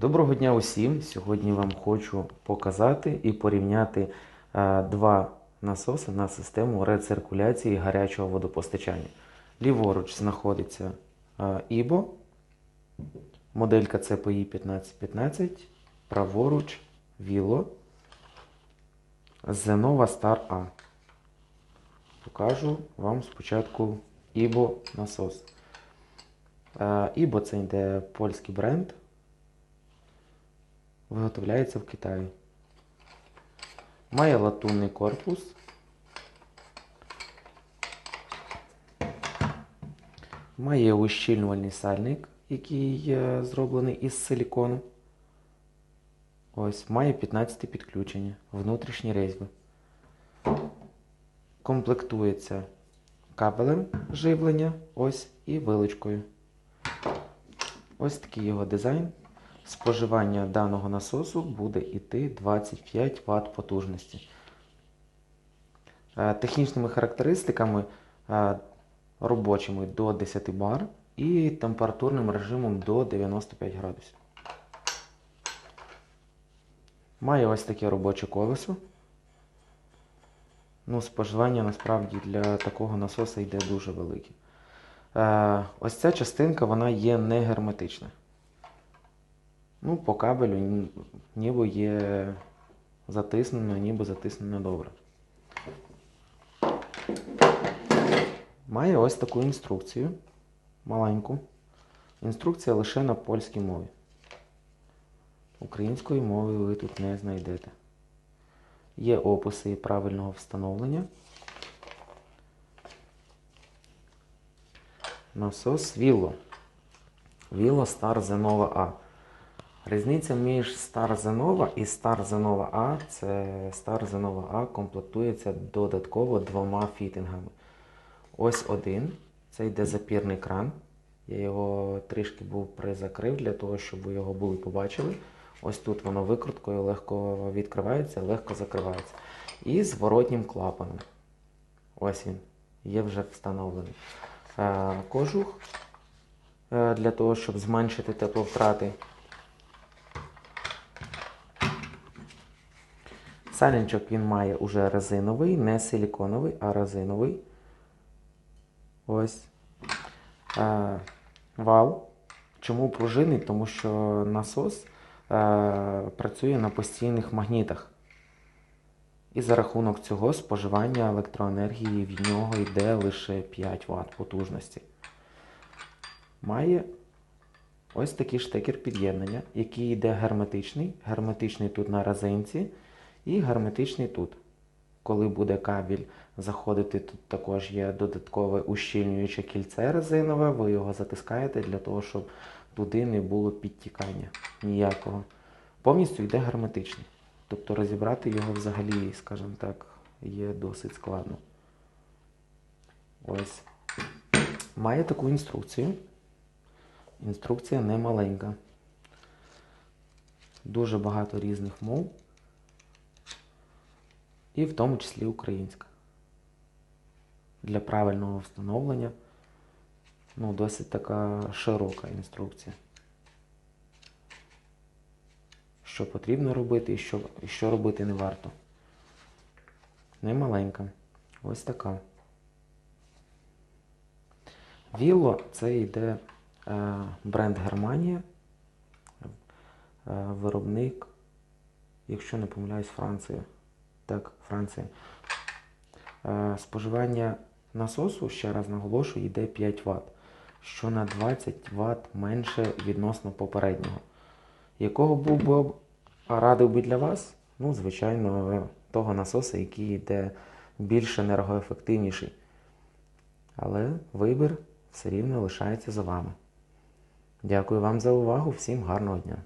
Доброго дня усім! Сьогодні вам хочу показати і порівняти е, два насоси на систему рециркуляції гарячого водопостачання. Ліворуч знаходиться е, ІБО, моделька CPI 1515, праворуч Віло Zenova Star A. Покажу вам спочатку ІБО насос. Е, ІБО це йде польський бренд. Виготовляється в Китаї. Має латунний корпус. Має ущільнювальний сальник, який зроблений із силікону. Ось, має 15 підключення, внутрішні різьби. Комплектується кабелем живлення, ось і виличкою. Ось такий його дизайн. Споживання даного насосу буде йти 25 Вт потужності. Е, Технічними характеристиками е, робочими до 10 бар і температурним режимом до 95 градусів. Має ось таке робоче колесо. Ну, споживання насправді для такого насоса йде дуже велике. Е, Ось ця частинка вона є не герметична. Ну, по кабелю ніби є затиснено, ніби затиснено добре. Має ось таку інструкцію. Маленьку. Інструкція лише на польській мові. Української мови ви тут не знайдете. Є описи правильного встановлення. Насос Віло. Віло Star Zenova A. Різниця між Star Zenova і Star Zenova A це Star Zenova A комплектується додатково двома фітингами. Ось один. Це йде запірний кран. Я його трішки був призакрив для того, щоб ви його були побачили. Ось тут воно викруткою легко відкривається, легко закривається. І зворотнім клапаном. Ось він. Є вже встановлений. Е, Кожух е, для того, щоб зменшити тепловтрати. Сальничок він має уже резиновий, не силіконовий, а резиновий. Ось. Е, вал. Чому пружинний? Тому що насос е, працює на постійних магнітах. І за рахунок цього споживання електроенергії від нього йде лише 5 Вт потужності. Має ось такий штекер під'єднання, який йде герметичний. Герметичний тут на резинці і герметичний тут. Коли буде кабель заходити, тут також є додаткове ущільнююче кільце резинове, ви його затискаєте для того, щоб туди не було підтікання ніякого. Повністю йде герметичний. Тобто розібрати його взагалі, скажімо так, є досить складно. Ось. Має таку інструкцію. Інструкція не маленька. Дуже багато різних мов. І в тому числі українська. Для правильного встановлення ну, досить така широка інструкція. Що потрібно робити і що, і що робити не варто. Не маленька. Ось така. Віло це йде е, бренд Германія. Е, виробник, якщо не помиляюсь, Франція. Так, Франція. Е, споживання насосу, ще раз наголошую, йде 5 Вт, що на 20 Вт менше відносно попереднього. Якого був би радив би для вас? Ну, звичайно, того насоса, який йде більш енергоефективніший. Але вибір все рівно лишається за вами. Дякую вам за увагу, всім гарного дня!